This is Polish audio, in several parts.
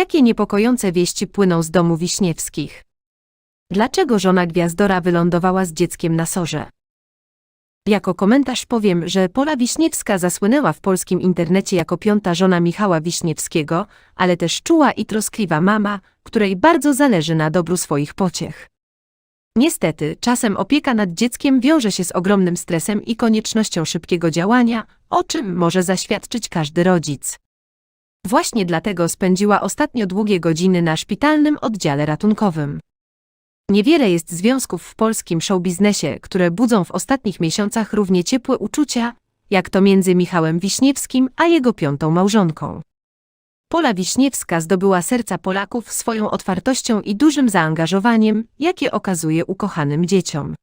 Jakie niepokojące wieści płyną z domu Wiśniewskich? Dlaczego żona Gwiazdora wylądowała z dzieckiem na sorze? Jako komentarz powiem, że Pola Wiśniewska zasłynęła w polskim internecie jako piąta żona Michała Wiśniewskiego, ale też czuła i troskliwa mama, której bardzo zależy na dobru swoich pociech. Niestety, czasem opieka nad dzieckiem wiąże się z ogromnym stresem i koniecznością szybkiego działania, o czym może zaświadczyć każdy rodzic. Właśnie dlatego spędziła ostatnio długie godziny na szpitalnym oddziale ratunkowym. Niewiele jest związków w polskim showbiznesie, które budzą w ostatnich miesiącach równie ciepłe uczucia, jak to między Michałem Wiśniewskim a jego piątą małżonką. Pola Wiśniewska zdobyła serca Polaków swoją otwartością i dużym zaangażowaniem, jakie okazuje ukochanym dzieciom.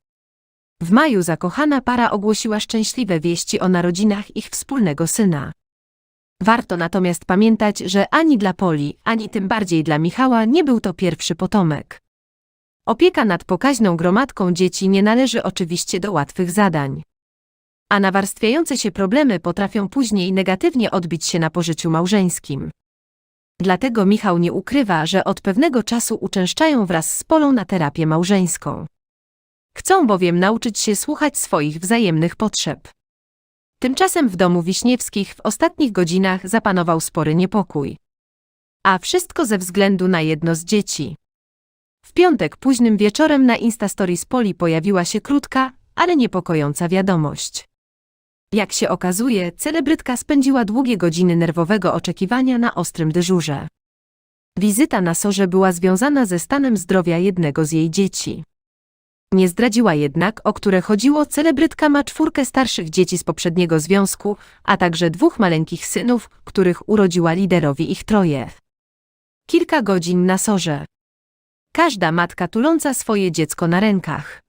W maju zakochana para ogłosiła szczęśliwe wieści o narodzinach ich wspólnego syna. Warto natomiast pamiętać, że ani dla Poli, ani tym bardziej dla Michała nie był to pierwszy potomek. Opieka nad pokaźną gromadką dzieci nie należy oczywiście do łatwych zadań. A nawarstwiające się problemy potrafią później negatywnie odbić się na pożyciu małżeńskim. Dlatego Michał nie ukrywa, że od pewnego czasu uczęszczają wraz z Polą na terapię małżeńską. Chcą bowiem nauczyć się słuchać swoich wzajemnych potrzeb. Tymczasem w domu Wiśniewskich w ostatnich godzinach zapanował spory niepokój. A wszystko ze względu na jedno z dzieci. W piątek późnym wieczorem na Instastory z Poli pojawiła się krótka, ale niepokojąca wiadomość. Jak się okazuje, celebrytka spędziła długie godziny nerwowego oczekiwania na ostrym dyżurze. Wizyta na sorze była związana ze stanem zdrowia jednego z jej dzieci. Nie zdradziła jednak, o które chodziło, celebrytka ma czwórkę starszych dzieci z poprzedniego związku, a także dwóch maleńkich synów, których urodziła liderowi ich troje. Kilka godzin na sorze. Każda matka tuląca swoje dziecko na rękach.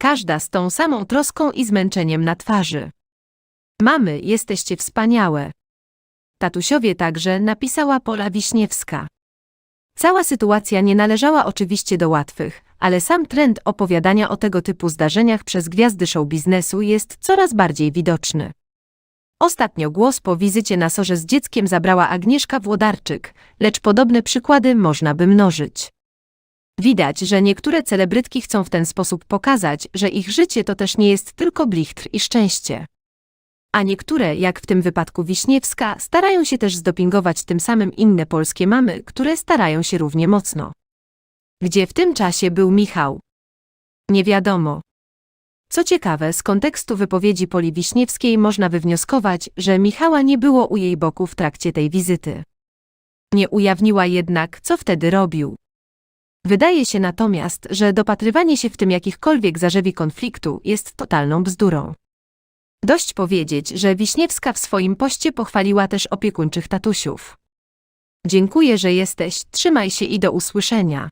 Każda z tą samą troską i zmęczeniem na twarzy. Mamy, jesteście wspaniałe. Tatusiowie także napisała Pola Wiśniewska. Cała sytuacja nie należała oczywiście do łatwych, ale sam trend opowiadania o tego typu zdarzeniach przez gwiazdy show biznesu jest coraz bardziej widoczny. Ostatnio głos po wizycie na sorze z dzieckiem zabrała Agnieszka Włodarczyk, lecz podobne przykłady można by mnożyć. Widać, że niektóre celebrytki chcą w ten sposób pokazać, że ich życie to też nie jest tylko blichtr i szczęście. A niektóre, jak w tym wypadku Wiśniewska, starają się też zdopingować tym samym inne polskie mamy, które starają się równie mocno. Gdzie w tym czasie był Michał? Nie wiadomo. Co ciekawe, z kontekstu wypowiedzi Poli Wiśniewskiej można wywnioskować, że Michała nie było u jej boku w trakcie tej wizyty. Nie ujawniła jednak, co wtedy robił. Wydaje się natomiast, że dopatrywanie się w tym jakichkolwiek zarzewi konfliktu jest totalną bzdurą. Dość powiedzieć, że Wiśniewska w swoim poście pochwaliła też opiekuńczych tatusiów. Dziękuję, że jesteś, trzymaj się i do usłyszenia.